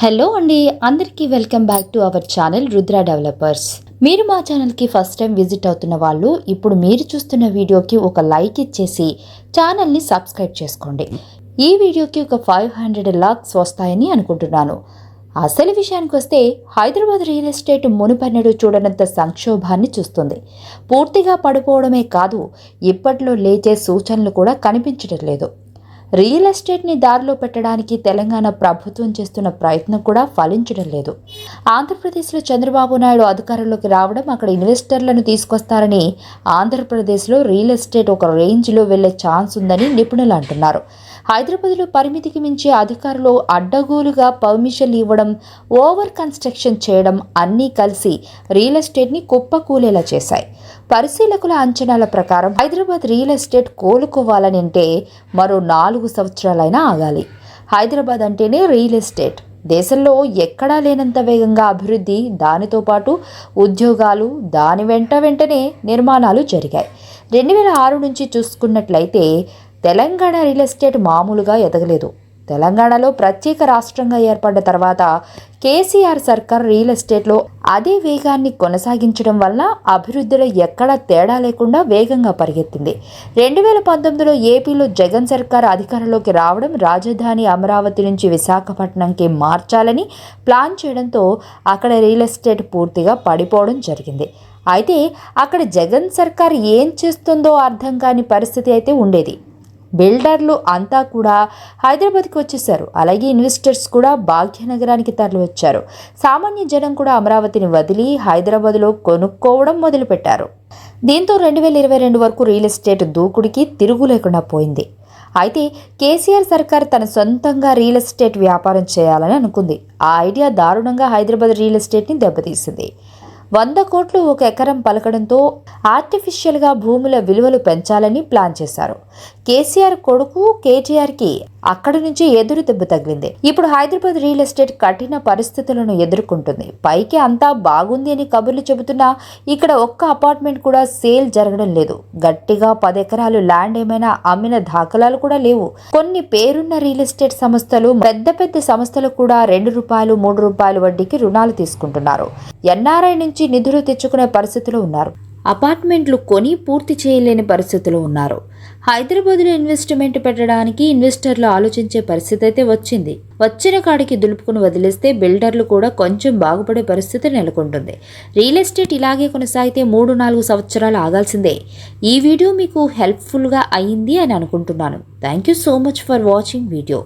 Hello అండి అందరికీ welcome back to our channel Rudra developers. మీరు మా ఛానల్కి ఫస్ట్ టైం విజిట్ అవుతున్న వాళ్ళు ఇప్పుడు మీరు చూస్తున్న వీడియోకి ఒక లైక్ ఇచ్చేసి ఛానల్ని సబ్స్క్రైబ్ చేసుకోండి. ఈ వీడియోకి ఒక ఫైవ్ హండ్రెడ్ లాక్స్ వస్తాయని అనుకుంటున్నాను. అసలు విషయానికి వస్తే హైదరాబాద్ రియల్ ఎస్టేట్ మునుపన్నడు చూడనంత సంక్షోభాన్ని చూస్తుంది. పూర్తిగా పడిపోవడమే కాదు ఇప్పట్లో లేచే సూచనలు కూడా కనిపించడం లేదు. రియల్ ఎస్టేట్ని దారిలో పెట్టడానికి తెలంగాణ ప్రభుత్వం చేస్తున్న ప్రయత్నం కూడా ఫలించడం లేదు. ఆంధ్రప్రదేశ్లో చంద్రబాబు నాయుడు అధికారంలోకి రావడం అక్కడ ఇన్వెస్టర్లను తీసుకొస్తారని ఆంధ్రప్రదేశ్లో రియల్ ఎస్టేట్ ఒక రేంజ్లో వెళ్ళే ఛాన్స్ ఉందని నిపుణులు అంటున్నారు. హైదరాబాద్లో పరిమితికి మించి అధికారులు అడ్డగోలుగా పర్మిషన్లు ఇవ్వడం ఓవర్ కన్స్ట్రక్షన్ చేయడం అన్నీ కలిసి రియల్ ఎస్టేట్ని కుప్పకూలేలా చేశాయి. పరిశీలకుల అంచనాల ప్రకారం హైదరాబాద్ రియల్ ఎస్టేట్ కోలుకోవాలని అంటే మరో నాలుగు సంవత్సరాలైనా ఆగాలి. హైదరాబాద్ అంటేనే రియల్ ఎస్టేట్. దేశంలో ఎక్కడా లేనంత వేగంగా అభివృద్ధి దానితో పాటు ఉద్యోగాలు దాని వెంట వెంటనే నిర్మాణాలు జరిగాయి. రెండు వేల ఆరు నుంచి చూసుకున్నట్లయితే తెలంగాణ రియల్ ఎస్టేట్ మామూలుగా ఎదగలేదు. తెలంగాణలో ప్రత్యేక రాష్ట్రంగా ఏర్పడ్డ తర్వాత కేసీఆర్ సర్కార్ రియల్ ఎస్టేట్లో అదే వేగాన్ని కొనసాగించడం వల్ల అభివృద్ధిలో ఎక్కడా తేడా లేకుండా వేగంగా పరిగెత్తింది. రెండు వేల పంతొమ్మిదిలో ఏపీలో జగన్ సర్కార్ అధికారంలోకి రావడం రాజధాని అమరావతి నుంచి విశాఖపట్నంకి మార్చాలని ప్లాన్ చేయడంతో అక్కడ రియల్ ఎస్టేట్ పూర్తిగా పడిపోవడం జరిగింది. అయితే అక్కడ జగన్ సర్కార్ ఏం చేస్తుందో అర్థం కాని పరిస్థితి అయితే ఉండేది. బిల్డర్లు అంతా కూడా హైదరాబాద్కి వచ్చేసారు అలాగే ఇన్వెస్టర్స్ కూడా భాగ్యనగరానికి తరలివచ్చారు. సామాన్య జనం కూడా అమరావతిని వదిలి హైదరాబాద్లో కొనుక్కోవడం మొదలుపెట్టారు. దీంతో రెండు వేల ఇరవై రెండు వరకు రియల్ ఎస్టేట్ దూకుడికి తిరుగు లేకుండా పోయింది. అయితే కేసీఆర్ సర్కార్ తన సొంతంగా రియల్ ఎస్టేట్ వ్యాపారం చేయాలని అనుకుంది. ఆ ఐడియా దారుణంగా హైదరాబాద్ రియల్ ఎస్టేట్ని దెబ్బతీసింది. వంద కోట్లు ఒక ఎకరం పలకడంతో ఆర్టిఫిషియల్గా భూముల విలువలు పెంచాలని ప్లాన్ చేశారు. కేసీఆర్ కొడుకు కేటీఆర్కి అక్కడి నుంచి ఎదురు దెబ్బ తగిలింది. ఇప్పుడు హైదరాబాద్ రియల్ ఎస్టేట్ కఠిన పరిస్థితులను ఎదుర్కొంటుంది. పైకి అంతా బాగుంది అని కబుర్లు చెబుతున్నా ఇక్కడ ఒక్క అపార్ట్మెంట్ కూడా సేల్ జరగడం లేదు. గట్టిగా పది ఎకరాలు ల్యాండ్ ఏమైనా అమ్మిన దాఖలాలు కూడా లేవు. కొన్ని పేరున్న రియల్ ఎస్టేట్ సంస్థలు పెద్ద పెద్ద సంస్థలు కూడా రెండు రూపాయలు మూడు రూపాయలు వడ్డీకి రుణాలు తీసుకుంటున్నారు. ఎన్ఆర్ఐ నుంచి నిధులు తెచ్చుకునే పరిస్థితిలో ఉన్నారు. అపార్ట్మెంట్లు కొని పూర్తి చేయలేని పరిస్థితులు ఉన్నారు. హైదరాబాద్లో ఇన్వెస్ట్మెంట్ పెట్టడానికి ఇన్వెస్టర్లు ఆలోచించే పరిస్థితి అయితే వచ్చింది. వచ్చిన కాడికి దులుపుకుని వదిలేస్తే బిల్డర్లు కూడా కొంచెం బాగుపడే పరిస్థితి నెలకొంటుంది. రియల్ ఎస్టేట్ ఇలాగే కొనసాగితే మూడు నాలుగు సంవత్సరాలు ఆగాల్సిందే. ఈ వీడియో మీకు హెల్ప్ఫుల్గా అయింది అని అనుకుంటున్నాను. Thank you so much for watching video.